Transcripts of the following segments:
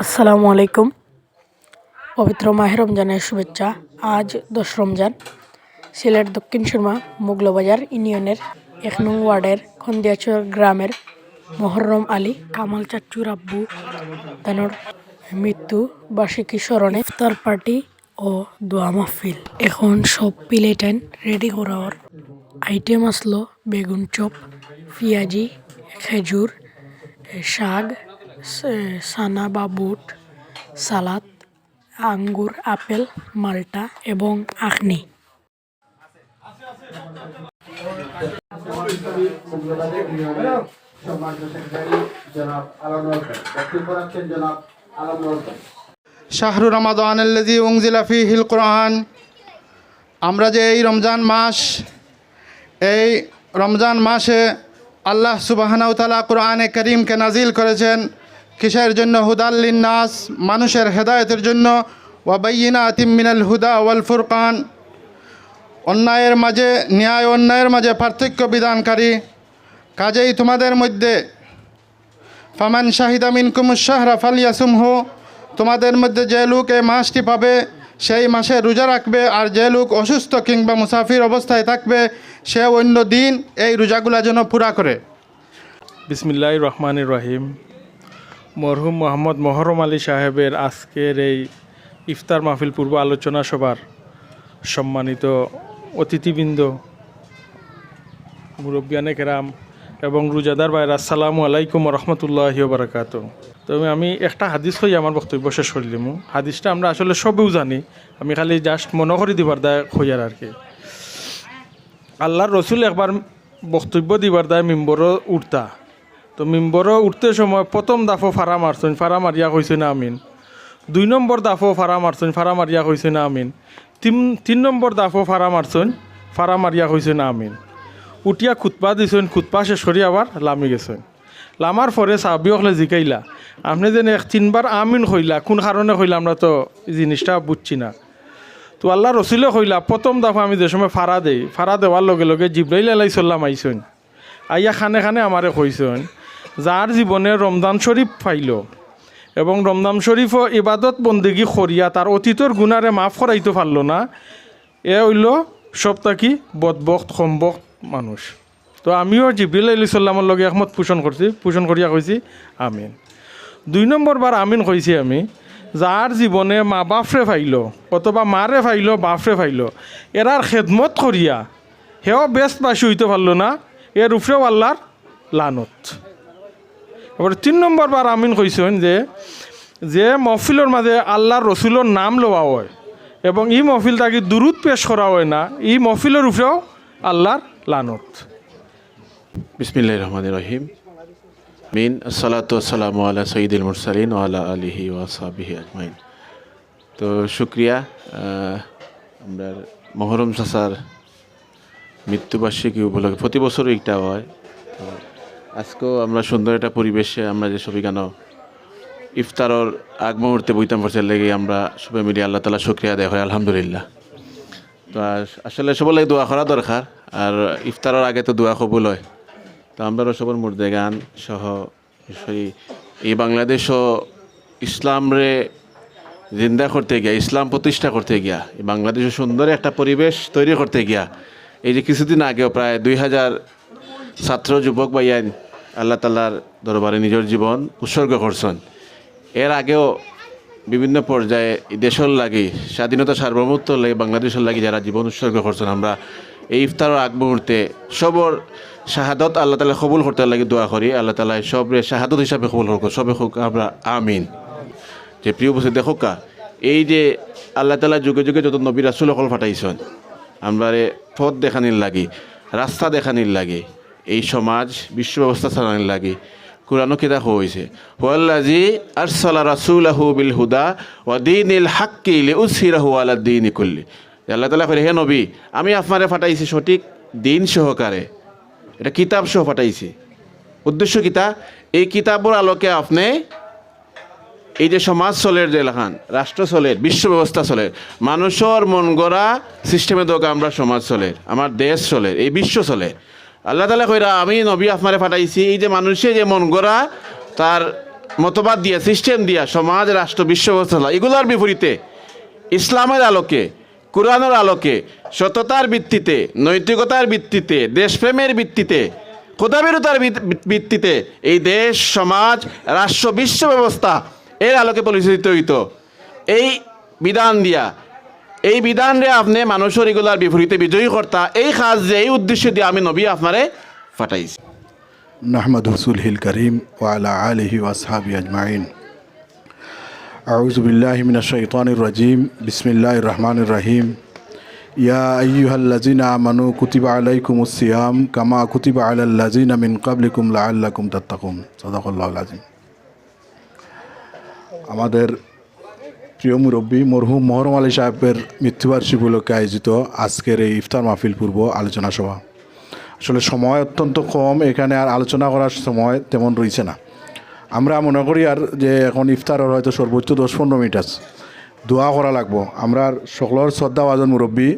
আসসালামু আলাইকুম। পবিত্র মাহে রমজানের শুভেচ্ছা। আজ দশ রমজান। সিলেট দক্ষিণ সুরমা মুগলবাজার ইউনিয়নের এক নং ওয়ার্ডের খন্দিয়াচর গ্রামের মোহররম আলী কামাল চাচুর আব্বু তানোর মৃত্যু বার্ষিকী স্মরণে ইফতার পার্টি ও দোয়া মাহফিল। এখন সব প্লেটেন রেডি করার আইটেম আসলো বেগুন চপ, পেঁয়াজি, খেজুর, শাক সানা বা বুট, সালাদ, আঙ্গুর, আপেল, মাল্টা এবং আখনি। শাহরু রমাদান আল্লাজি উংজিলা ফিহিল কোরআন। আমরা যে এই রমজান মাস, এই রমজান মাসে আল্লাহ সুবাহানাউতালা কোরআনে করিমকে নাজিল করেছেন। কিসের জন্য? হুদাল্লিন নাস মানুষের হেদায়তের জন্য। ওয়াবাইনা আতিম মিনাল হুদা ওয়াল ফুরকান। অন্যায়ের মাঝে, ন্যায় অন্যায়ের মাঝে পার্থক্য বিধানকারী। কাজেই তোমাদের মধ্যে, ফামান শাহিদা মিনকুম শাহরা ফালিয়াসুমহু, তোমাদের মধ্যে যে লোক এই মাসটি পাবে, সেই মাসে রোজা রাখবে, আর যে লোক অসুস্থ কিংবা মুসাফির অবস্থায় থাকবে, সে অন্য দিন এই রোজাগুলা যেন পুরা করে। বিসমিল্লাহ রহমান রহিম। মরহুম মোহাম্মদ মহরম আলী সাহেবের আজকের এই ইফতার মাহফিল পূর্ব আলোচনা সভার সম্মানিত অতিথিবৃন্দ মুরব্বিয়ানে কেরাম এবং রুজাদার ভাইরা আসসালামু আলাইকুম রহমতুল্লাহ বারাকাত তবে আমি একটা হাদিস হই, আমার বক্তব্য শেষ করলিম হাদিসটা আমরা আসলে সবেও জানি, আমি খালি জাস্ট মনে করি দিবার দায় হইয়ার আর কি। আল্লাহর রসুল একবার বক্তব্য দিবার দায় মিম্বরও উঠতা। তো মিম্বরও উঠতে সময় প্রথম দাফো ফারা মারছেন ফারা মারিয়া কইছে না আমিন। দুই নম্বর দাফো ফারা মারছেন ফারা মারিয়া কইছে না আমিন। তিন তিন নম্বর দাফো ফারা মারছেন ফারা মারিয়া কইছে না আমিন। উঠিয়া খুতপা দিছেন খুতপা শেষ করি আবার লামি গেছেন। লামার পরে সাহাবি হলে জিকাইলা। আপনি যেন এক তিনবার আমিন কইলা, কোন কারণে কইলা আমরা তো জিনিসটা বুঝছি না। তো আল্লাহ রসুলে কইলা প্রথম দফা আমি যে সময় ফাড়া দেই ফাড়া দেওয়ার লগে লগে জিব্রাইল আলাই সাল্লাম আইসন আইয়া খানে খানে আমারে কইসন যার জীবনে রমজান শরীফ পাইল। এবং রমজান শরীফও ইবাদত বন্দেগী করিয়া তার অতীতর গুণারে মাফ করাইতে পারল না। এ হইল সপ্তাকি বদবক্ত সম্বক্ত মানুষ। তো আমিও জিব্রিল আলী সাল্লামৰ লগে একমত পোষণ করছি পোষণ করিয়া কইছি আমিন। দুই নম্বর বার আমিন কইছি আমি যার জীবনে মা বাপরে ফাইল অথবা মারে ফাইল বাপরে ফাইল এরার খেদমত করিয়া হেও বেস্ট বাসি হইতে পারল না এর উপরেও আল্লাহর লানত। এবার তিন নম্বর বার আমিন কইছেন যে যে মহফিলের মাঝে আল্লাহর রসুলের নাম লওয়া হয় এবং ই মহফিল তাকে দূরত পেশ করা হয় না ই মহফিলের উপরেও আল্লাহর লানত। বিসমিল্লাহ রহমান রহিম। মিন আসসালাতু আসসালামু আলা সঈদুল মুরসালিন ও আলা আলিহি ওয়াসাবিহি আজমাইন। তো শুক্রিয়া আমরা মহরম চাচার মৃত্যুবার্ষিকী উপলক্ষে প্রতি বছরও একটা হয়। আজকেও আমরা সুন্দর একটা পরিবেশে আমরা যে সবই কেন ইফতারর আগ মুহূর্তে বইতাম পড়ছে লেগে আমরা সবাই মিলিয়ে আল্লাহ তালা শুক্রিয়া দেয় হয় আলহামদুলিল্লাহ। তো আস- আসলে সবার লাগে দোয়া করা দরকার, আর ইফতারের আগে তো দোয়া কবুল হয়। তো আমরা সবার মুর্দে গান সহ এই বাংলাদেশও ইসলামরে জিন্দা করতে গিয়া, ইসলাম প্রতিষ্ঠা করতে গিয়া, এই বাংলাদেশে সুন্দর একটা পরিবেশ তৈরি করতে গিয়া, এই যে কিছুদিন আগেও প্রায় দুই হাজার ছাত্র, যুবক বাইয়ান আল্লাহ তাল্লার দরবারে নিজের জীবন উৎসর্গ করছেন। এর আগেও বিভিন্ন পর্যায়ে দেশের লাগি স্বাধীনতা সার্বভৌমত্ব লাগে, বাংলাদেশের লাগি যারা জীবন উৎসর্গ করছেন, আমরা এই ইফতারের আগ মুহূর্তে সবর, শাহাদত আল্লাহ তালা কবুল করতে লাগে দোয়া করি। আল্লাহ তালা সবরে শাহাদত হিসাবে কবুল হোক সবে হোক আমরা, আমিন। যে প্রিয় বসে দেখো কা, এই যে আল্লাহ তালা যুগে যুগে যত নবী রাসুল অকল ফাটাইছেন, আমরা পথ দেখানির লাগি, রাস্তা দেখানির লাগে এই সমাজ বিশ্ব ব্যবস্থা চালানির লাগে। কোরআনও কিতা হয়েছে ওয়াল্লাজি আরসালা রাসূলাহু বিল হুদা ওয়া দীনিল হাক্কি লিউসহিরাহু আলা দীনি কুল্লি। আল্লাহ তাআলা কইলে হে নবী, আমি আপনারে ফাটাইছি সঠিক দিন সহকারে। এটা কিতাব সহ ফাটাইছি উদ্দেশ্য কিতা এই কিতাবর আলোকে আপনি এই যে সমাজ চলের যে লেখান রাষ্ট্র চলের, বিশ্ব ব্যবস্থা চলের, মানুষের মন গড়া সিস্টেমে দোকা আমরা সমাজ চলের, আমার দেশ চলের, এই বিশ্ব চলে আল্লাহ তালা কইরা, আমি নবী আপনারে ফাটাইছি এই যে মানুষে যে মন গড়া, তার মতবাদ দিয়া সিস্টেম দিয়া, সমাজ, রাষ্ট্র, বিশ্ব ব্যবস্থা এগুলোর বিপরীতে, ইসলামের আলোকে, কোরআনের আলোকে, সততার ভিত্তিতে, নৈতিকতার ভিত্তিতে, দেশপ্রেমের ভিত্তিতে খোদাবিরতার ভিত্তিতে, এই দেশ, সমাজ, রাষ্ট্র, বিশ্ব ব্যবস্থা, এর আলোকে পরিচালিত হইত। এই বিধান দিয়া এই বিধান রে আপনি মানুষের এগুলার বিপরীতে বিজয়ী কর্তা এই কাজ যে এই উদ্দেশ্য দিয়ে আমি নবী আপনারে ফাটাইছি نحمد رسوله الكريم وعلى آله وأصحابه أجمعين أعوذ بالله من الشيطان الرجيم بسم الله الرحمن الرحيم يا أيها الذين آمنوا كتب عليكم الصيام كما كتب على الذين من قبلكم لعلكم تتقون صدق الله العظيم আমাদের প্রিয় মুরব্বী, মরহুম মহরম আলী সাহেবের মৃত্যুবার্ষিক উপলক্ষে আয়োজিত আজকের এই ইফতার মাহফিল পূর্ব আলোচনা সভা। আসলে সময় অত্যন্ত কম, এখানে আর আলোচনা করার সময় তেমন রয়েছে না। আমরা মনে করি আর যে এখন ইফতারের হয়তো সর্বোচ্চ দশ পনেরো মিনিট আছে। দোয়া করা লাগবো। আমরা সকলের শ্রদ্ধা বাজন মুরব্বী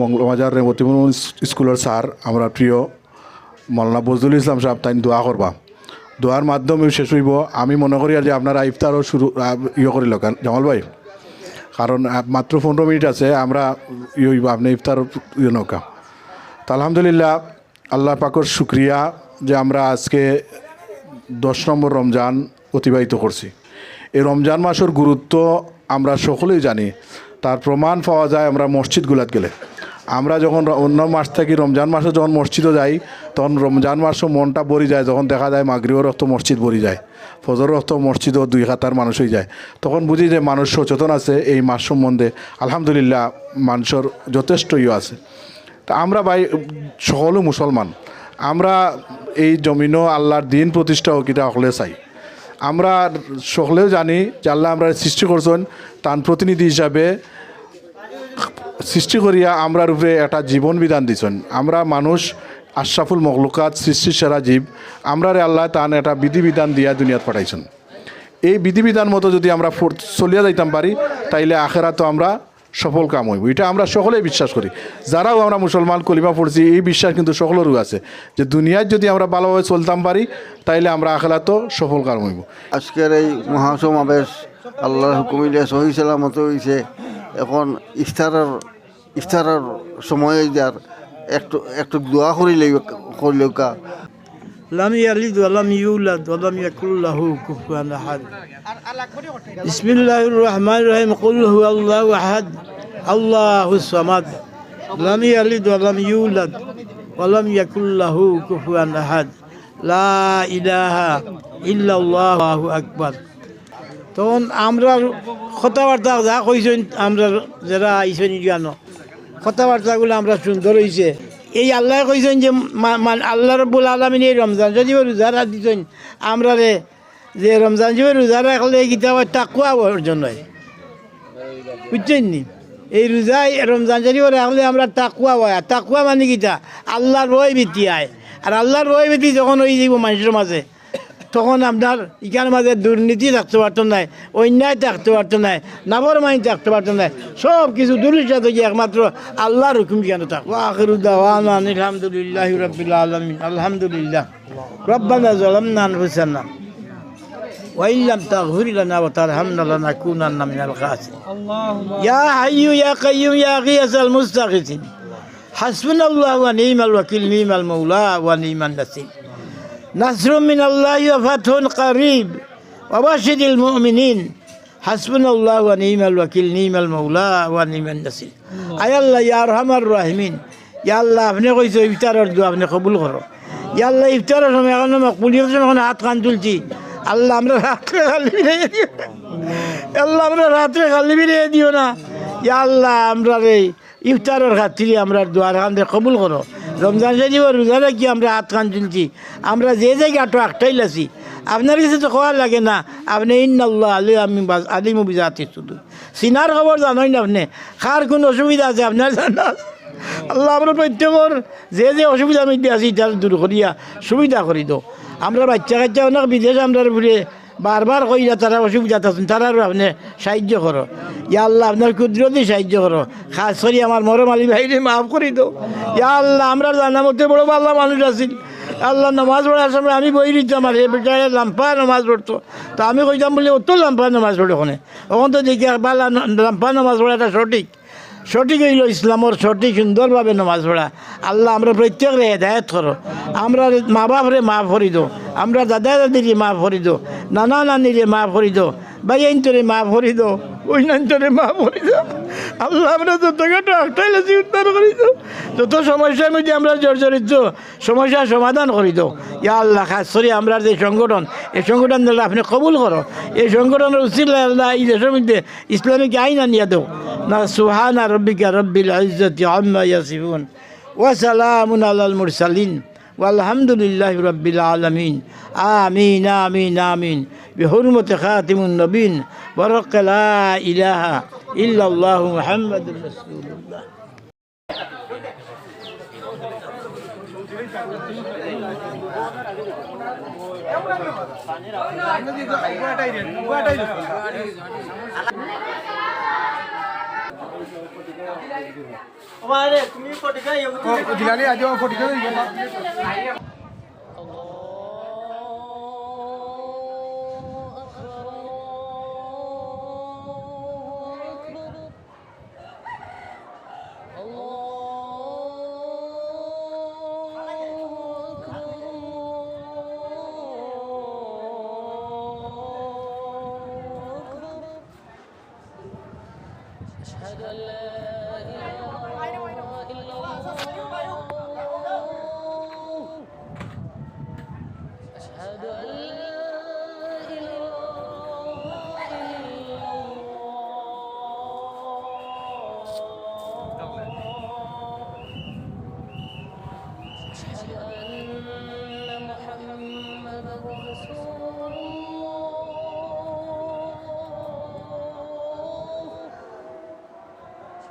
মঙ্গলবাজার রেমতিমুল স্কুলের স্যার, আমরা প্রিয় মৌলানা বজরুল ইসলাম সাহেব তাই দোয়া করবা। দোয়ার মাধ্যমে শেষ হইব। আমি মনে করি আর যে আপনারা ইফতারও শুরু ইয়ে করিল। জামাল ভাই, কারণ মাত্র পনেরো মিনিট আছে, আমরা ইয়ে হইব, আপনি ইফতার ইয়ে নৌকা। তো আলহামদুলিল্লাহ, আল্লাহ পাকর শুক্রিয়া যে আমরা আজকে দশ নম্বর রমজান অতিবাহিত করছি। এই রমজান মাসের গুরুত্ব আমরা সকলেই জানি। তার প্রমাণ পাওয়া যায় আমরা মসজিদগুলাত গেলে। আমরা যখন অন্য মাস থেকে রমজান মাসে যখন মসজিদে যাই, তখন রমজান মাসও মনটা ভরি যায়। যখন দেখা যায় মাগরিও রক্ত মসজিদ ভরি যায় ফজর রক্ত মসজিদও দুই হাতার মানুষ হয়ে যায়। তখন বুঝি যে মানুষ সচেতন আছে এই মাস সম্বন্ধে। আলহামদুলিল্লাহ মানুষের যথেষ্ট ইয়ে আছে। তা আমরা ভাই সকলো মুসলমান। আমরা এই জমিনও আল্লাহর দিন প্রতিষ্ঠা হোক এটা সকলে চাই। আমরা সকলেও জানি যে আল্লাহ আমরা সৃষ্টি করছেন তার প্রতিনিধি হিসাবে সৃষ্টি করিয়া আমরা রূপে একটা জীবন বিধান দিছেন। আমরা মানুষ আশরাফুল মখলুকাত, সৃষ্টির সেরা জীব। আমরা রে আল্লাহ তান একটা বিধিবিধান দিয়া দুনিয়াত পাঠাইছেন। এই বিধিবিধান মতো যদি আমরা চলিয়া যাইতাম পারি, তাইলে আখেরা তো আমরা সফল কাম হইব। এটা আমরা সকলেই বিশ্বাস করি। যারাও আমরা মুসলমান কলিমা পড়ছি, এই বিশ্বাস কিন্তু সকলেরও আছে যে দুনিয়ায় যদি আমরা ভালোভাবে চলতাম পারি, তাইলে আমরা আখেরা তো সফল কাম হইব। আজকের এই মহাসমাবেশ আল্লাহর হুকুমিলে সহি সালামত হয়েছে এখন ইফতারের ইফতারের সময়ে যার একটু একটু দোয়া করিলেই করিলেও কা لم يلد ولم يولد ولم يكن له كفوا احد بسم الله الرحمن الرحيم قل هو الله احد الله الصمد لم يلد ولم يولد ولم يكن له كفوا احد لا اله الا الله اكبر তখন আমরা কথাবার্তা যা কইছেন আমরা যারা আইসেন জানো কথাবার্তাগুলো আমরা সুন্দর হয়েছে এই আল্লাহ কইছেন যে আল্লাহ রব্বুল আলমিন এই রমজান যদি রোজা দিতেন আমরা রে, যে রমজান যদি রোজা রাখলে গীতা তাকুয়া অর্জন হয় বুঝছেন নি এই রোজা রমজান যদি রাখলে আমরা তাকুয়া হয়। তাকুয়া মানে গীতা আল্লাহর রয় ভীতি আয়। আর আল্লাহর রয় ভীতি যখন হয়ে যাব মানুষের মাঝে তখন আপনার ইকার মাঝে দুর্নীতি থাকতে পারতো না অন্যায় থাকতে পারতো না নাবর মাইন থাকতে পারতো না সব কিছু দুর্নীতি থেকে একমাত্র আল্লাহর হুকুম কেন থাকবো আখির উদ্দাওয়ানা আলহামদুলিল্লাহ রবিল আলমিন আলহামদুলিল্লাহ রব্বানা জলামনা আনফুসানা وإن لم تغفر لنا وترحمنا لنكونن من الخاسرين يا حي يا قيوم يا غيث المستغيثين حسبنا الله ونعم الوكيل نعم المولى ونعم النصير نصر من الله وفتح قريب وبشر المؤمنين حسبنا الله ونعم الوكيل نعم المولى ونعم النصير أي الله يا أرحم الراحمين يا الله আপনি কইছো ইফতারের দোয়া আপনি কবুল করো ইয়া আল্লাহ ইফতারের সময় এখন মকবুলিয়ত সময় এখন হাত কান তুলছি আল্লাহ আমরা রাত্রে খালি ফিরিয়ে দিও না। আল্লাহ আমরা রাত্রে খালি ফিরিয়ে দিও না ইয়া আল্লাহ আমরা রে ইফতারের খাতিরে আমরা দোয়ার খান কবুল করো রমজান শরীফ রোজা রাখি, আমরা হাত কান তুলছি। আমরা যে জায়গায় আটো একটাই লাছি। আপনার কাছে তো খাওয়ার লাগে না, আপনি ইন্নাল্লাহ আলী আমি আলি আলিমু বিজাতি শুধু। সিনার খবর জানোই না আপনি। খার কোন অসুবিধা আছে আপনার জানা? আল্লাহ আমরা প্রত্যেকের যে যে অসুবিধার মধ্যে আছি তার দূর করিয়া সুবিধা করি দো। আমরা বাচ্চা কাচ্চা অনেক বিদেশ, আমরা ঘুরে বারবার কইরা তারা অসুবিধা আছেন তারারও আপনি সাহায্য করো। ইয়া আল্লাহ, আপনার কুদরতি সাহায্য করো। খাস করে আমার মরম আলী ভাইরে মাফ করি দো ইয়া আল্লাহ, আমরা জানা মধ্যে বড় ভালো মানুষ আছি। আল্লাহ নামাজ পড়ার সময় আমি বই দিতাম আর এই লাম্পা নামাজ পড়তো। তো আমি কইতাম বলে, অত লাম্পা নামাজ পড়ে ওখানে ওখান তো দেখি বালা লাম্পা নামাজ পড়াটা সঠিক। সঠিক হইল ইসলামর সঠিক সুন্দরভাবে নমাজ পড়া। আল্লাহ আমরা প্রত্যেকরে হেদায়ত করো। আমরা মা বাপরে মা ফরিদ দো আমরা দাদা দাদিরে মা ফরিদ দো নানা নানিরে মা ফরিদ দো ভাই মাফ ফরি দো ওই নাইনতরে মাফ করি দো আল্লাহ আমরা যত কাটা একটাই লাসি উদ্ধার করি দো যত সমস্যার মধ্যে আমরা জর্জরিত সমস্যার সমাধান করি দো ইয়া আল্লাহ খাস করে আমরা যে সংগঠন এই সংগঠন দ্বারা আপনি কবুল করো এই সংগঠনের উচিত আল্লাহ এই দেশের মধ্যে ইসলামিক আইন আনিয়া দেও না সুহানা রব্বিকা রব্বিল ইজ্জতি আম্মা ইয়াসিফুন وسلام على المرسلين والحمد لله رب العالمين آمين آمين آمين بحرمة خاتم النبيين ورق لا إله إلا الله محمد رسول الله.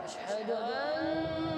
全。都